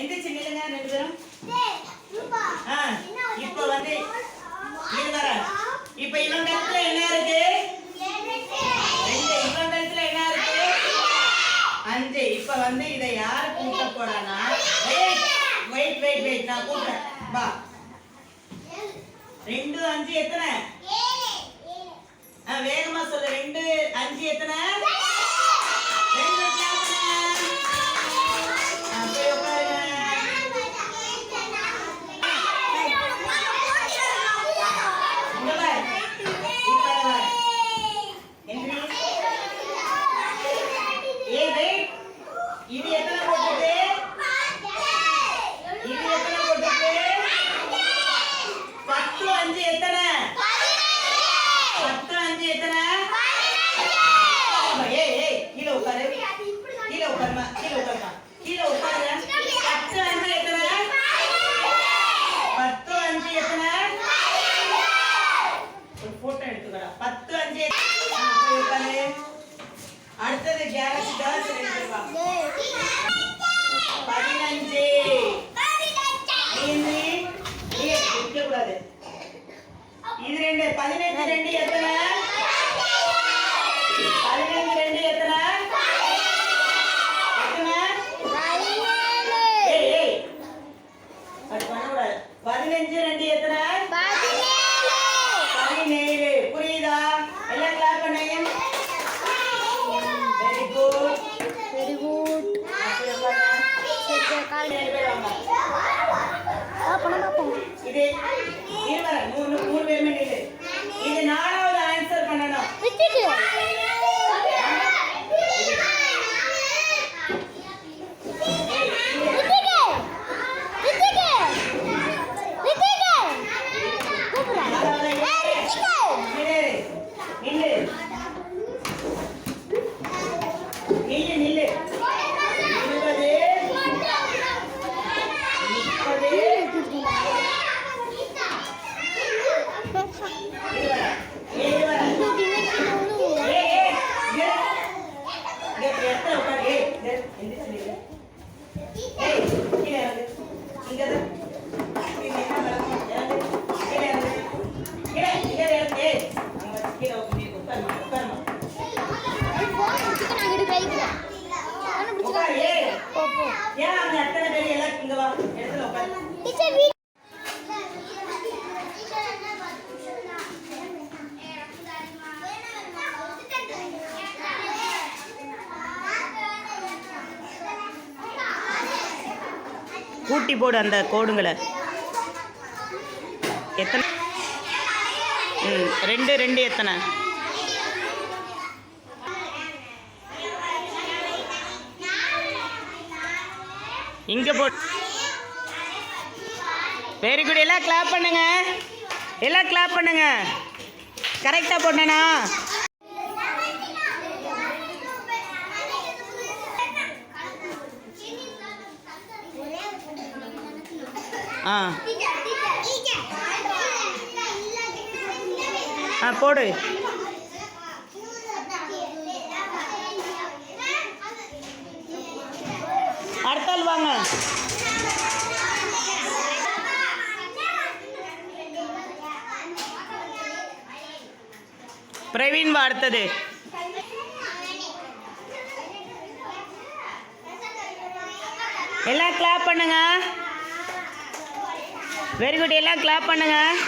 எந்திரிச்சு நில்லுங்க ரெண்டு பேரும். இப்போ வந்து இது வர. இப்போ இவன் கழுத்துல என்ன இருக்கு? ரெண்டு இவன் கழுத்துல என்ன இருக்கு? அஞ்சு. இப்போ வந்து இதை யார் கூட்ட போறானா வெயிட் வெயிட் வெயிட் வெயிட் நான் கூட்டுறேன் வா. ரெண்டு அஞ்சு எத்தனை? ஆ வேகமா சொல்லு. ரெண்டு அஞ்சு எத்தனை? அடுத்தது கேரட் கேர்ள்ஸ் பதினஞ்சு. ஐந்து. ஏய், இது ரெண்டு பதினஞ்சு ரெண்டு எத்தனை? பதினஞ்சு ரெண்டு எத்தனை? பதினஞ்சு ரெண்டு எத்தனை பதினேழு புரியுதா எல்லாம் கிளாப் பண்ணுங்க வெரி குட் வெரி குட் பணம் பார்ப்போம் இது இருவர மூணு மூணு பேருமே நில்லு இது நாலாவது ஆன்சர் பண்ணணும் விட்டுட்டு ஏய், இது விட்டுட்டு விட்டுட்டு விட்டுட்டு கூப்பிடுறேன் நாலாவது ஏய், விட்டுட்டு நில்லு நில்லு நில்லு நில்லு இருபது முப்பது கூட்டி போடு அந்த கோடுங்களை. எத்தனை? ம் ரெண்டு ரெண்டு எத்தனை? இங்க போ. வெரி குட் எல்லாம் கிளாப் பண்ணுங்க. எல்லாம் கிளாப் பண்ணுங்க. கரெக்டாக போட்டேனா? ஆ. ஆ போடு. அடுத்தால் வாங்க. பிரவீன் வா அடுத்தது. எல்லாம் கிளாப் பண்ணுங்க. வெரி குட் எல்லாம் கிளாப் பண்ணுங்கள்